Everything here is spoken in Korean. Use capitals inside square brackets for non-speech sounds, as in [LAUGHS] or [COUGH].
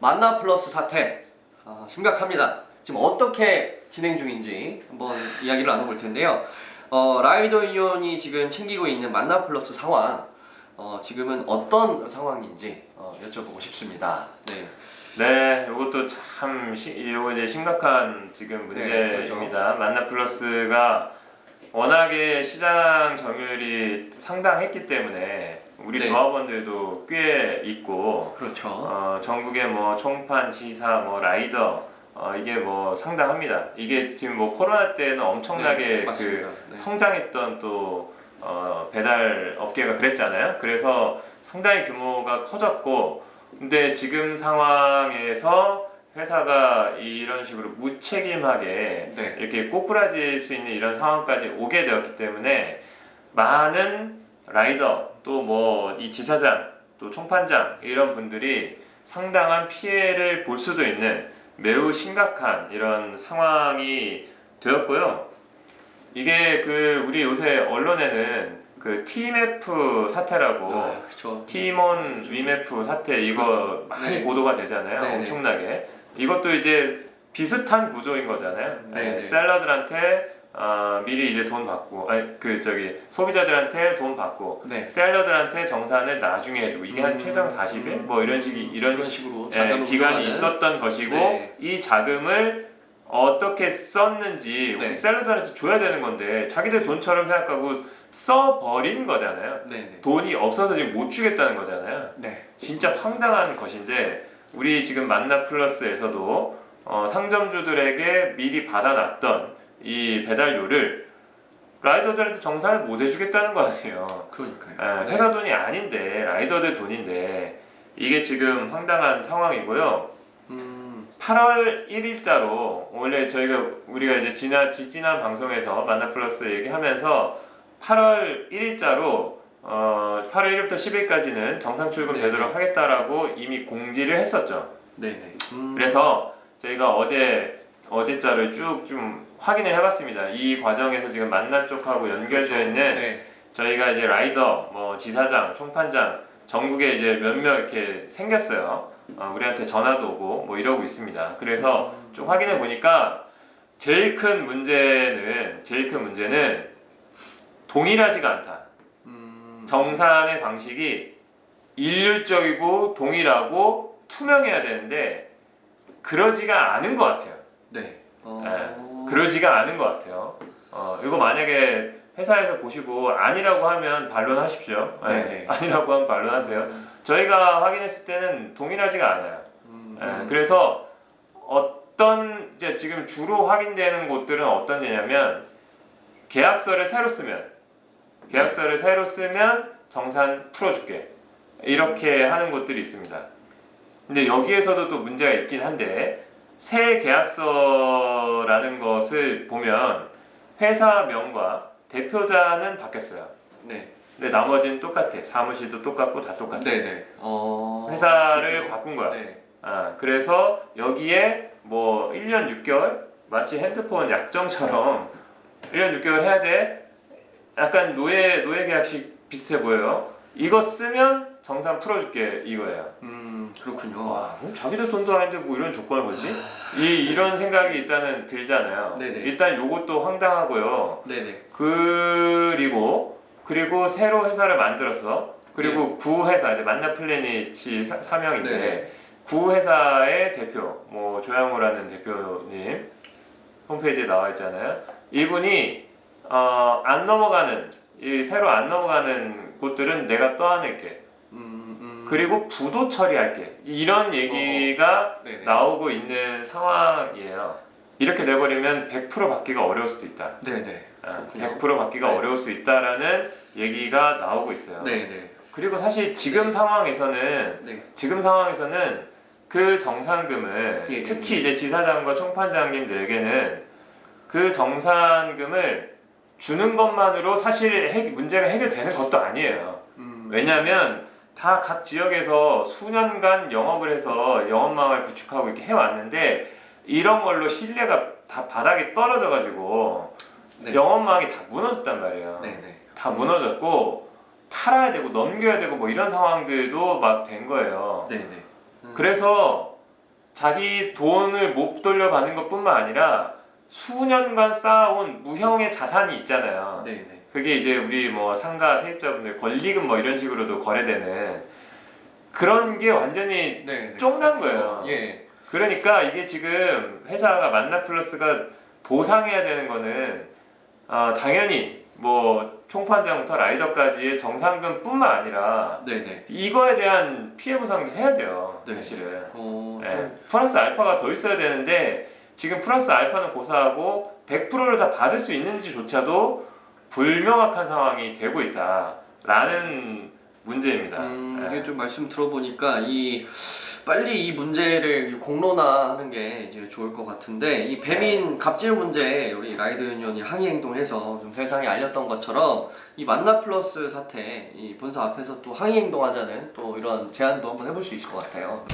만나 플러스 사태 아, 심각합니다. 지금 어떻게 진행 중인지 한번 이야기를 나눠볼 텐데요. 어, 라이더 이온이 지금 챙기고 있는 만나 플러스 상황 어, 지금은 어떤 상황인지 어, 여쭤보고 싶습니다. 네. 네, 이것도 참 시, 이거 이제 심각한 지금 네, 문제입니다. 만나 플러스가 워낙에 시장 점유율이 상당했기 때문에 우리 네. 조합원들도 꽤 있고 그렇죠. 어, 전국에 뭐 총판, 지사, 뭐 라이더 어, 이게 뭐 상당합니다. 이게 지금 뭐 코로나 때는 엄청나게 네, 그 맞습니다. 네. 성장했던 또 어, 배달 업계가 그랬잖아요. 그래서 상당히 규모가 커졌고, 근데 지금 상황에서 회사가 이런 식으로 무책임하게 네. 이렇게 꼬꾸라질 수 있는 이런 상황까지 오게 되었기 때문에 많은 라이더 또 뭐 이 지사장 또 총판장 이런 분들이 상당한 피해를 볼 수도 있는 매우 심각한 이런 상황이 되었고요. 이게 그 우리 요새 언론에는 그 TMF 사태라고 아. 티몬 위메프 사태 이거 그렇죠. 많이 네. 보도가 되잖아요. 네, 네. 엄청나게. 이것도 이제 비슷한 구조인 거잖아요. 네, 네, 네. 셀러들한테 어, 미리 이제 돈 받고, 아니 그 저기 소비자들한테 돈 받고, 네. 셀러들한테 정산을 나중에 해주고 이게 한 음, 최장 40일 음, 뭐 이런 식이 이런 이런 식으로 예, 기간이 있었던 것이고 네. 이 자금을 어떻게 썼는지 네. 셀러들한테 줘야 되는 건데 자기들 돈처럼 생각하고 써 버린 거잖아요. 네, 네. 돈이 없어서 지금 못 주겠다는 거잖아요. 네. 진짜 황당한 것인데 우리 지금 만나 플러스에서도 어, 상점주들에게 미리 받아놨던 이 배달료를 라이더들한테 정산을 못 해주겠다는 거 아니에요. 그러니까요. 예, 회사 돈이 아닌데 라이더들 돈인데 이게 지금 황당한 상황이고요. 음, 8월 1일자로 원래 저희가 우리가 이제 지난 지난 방송에서 만나 플러스 얘기하면서 8월 1일자로 어, 8월 1일부터 10일까지는 정상 출근 네, 되도록 하겠다라고 이미 공지를 했었죠. 네, 네. 음, 그래서 저희가 어제 어제자를 쭉 좀 확인을 해봤습니다. 이 과정에서 지금 만나 쪽하고 연결되어 있는 네. 저희가 이제 라이더, 뭐 지사장, 총판장 전국에 이제 몇몇 이렇게 생겼어요. 어, 우리한테 전화도 오고 뭐 이러고 있습니다. 그래서 좀 확인해 보니까 제일 큰 문제는 제일 큰 문제는 동일하지가 않다. 음, 정산의 방식이 일률적이고 동일하고 투명해야 되는데 그러지가 않은 것 같아요. 네. 어, 네. 그러지가 않은 것 같아요. 어, 이거 만약에 회사에서 보시고 아니라고 하면 반론하십시오. 네. 네, 네. [LAUGHS] 아니라고 하면 반론하세요. 저희가 확인했을 때는 동일하지가 않아요. 음, 예, 음, 그래서 어떤 이제 지금 주로 확인되는 곳들은 어떤 데냐면 계약서를 새로 쓰면 계약서를 새로 쓰면 정산 풀어줄게 이렇게 하는 곳들이 있습니다. 근데 여기에서도 또 문제가 있긴 한데 새 계약서라는 것을 보면 회사명과 대표자는 바뀌었어요. 네. 근데 나머지는 똑같아. 사무실도 똑같고 다 똑같아. 네, 네. 어, 회사를 그렇군요. 바꾼 거야. 네. 아, 그래서 여기에 뭐 1년 6개월 마치 핸드폰 약정처럼 1년 6개월 해야 돼. 약간 노예 노예 계약식 비슷해 보여요. 이거 쓰면 정산 풀어줄게 이거예요. 음, 그렇군요. 와, 뭐 자기들 돈도 아닌데 뭐 이런 조건을 걸지? 이 이런 생각이 일단은 들잖아요. 네네. 일단 요것도 황당하고요. 네, 네. 그리고 그리고 새로 회사를 만들었어. 그리고 구 회사 이제 만나 플래닛이 사- 사명인데 네네. 구 회사의 대표 뭐 조양호라는 대표님 홈페이지에 나와 있잖아요. 이분이 어, 안 넘어가는 이 새로 안 넘어가는 곳들은 내가 떠안을게. 음, 음. 그리고 부도 처리할게. 이런 얘기가 네, 네. 나오고 있는 상황이에요. 이렇게 돼버리면 100% 받기가 어려울 수도 있다. 네, 네. 아, 그렇군요. 100% 받기가 네. 어려울 수 있다라는 얘기가 나오고 있어요. 네, 네. 그리고 사실 지금 상황에서는 네. 지금 상황에서는 그 정산금을 예, 예. 특히 이제 지사장과 총판장님들에게는 그 정산금을 주는 것만으로 사실 해- 문제가 해결되는 것도 아니에요. 음, 왜냐하면 다 각 지역에서 수년간 영업을 해서 영업망을 구축하고 이렇게 해왔는데 이런 걸로 신뢰가 다 바닥에 떨어져가지고 네. 영업망이 다 무너졌단 말이에요. 네, 네. 다 무너졌고 팔아야 되고 넘겨야 되고 뭐 이런 상황들도 막 된 거예요. 네, 네. 음, 그래서 자기 돈을 못 돌려받는 것뿐만 아니라 수년간 쌓아온 무형의 자산이 있잖아요. 네, 네. 그게 이제 우리 뭐 상가 세입자분들 권리금 뭐 이런 식으로도 거래되는 그런 게 완전히 네, 네. 쫑난 거예요. 예. 그러니까 이게 지금 회사가 만나 플러스가 보상해야 되는 거는 어, 당연히 뭐 총판장부터 라이더까지의 정상금뿐만 아니라 네, 네. 이거에 대한 피해 보상도 해야 돼요. 네. 사실은. 어, 네. 좀 플러스 알파가 더 있어야 되는데 지금 플러스 알파는 고사하고 100%를 다 받을 수 있는지조차도 불명확한 상황이 되고 있다라는 문제입니다. 음, 네. 이게 좀 말씀 들어보니까 이 빨리 이 문제를 공론화하는 게 이제 좋을 것 같은데 이 배민 갑질 문제 우리 라이드 유니언이 항의 행동해서 좀 세상에 알렸던 것처럼 이 만나 플러스 사태 이 본사 앞에서 또 항의 행동하자는 또 이런 제안도 한번 해볼 수 있을 것 같아요.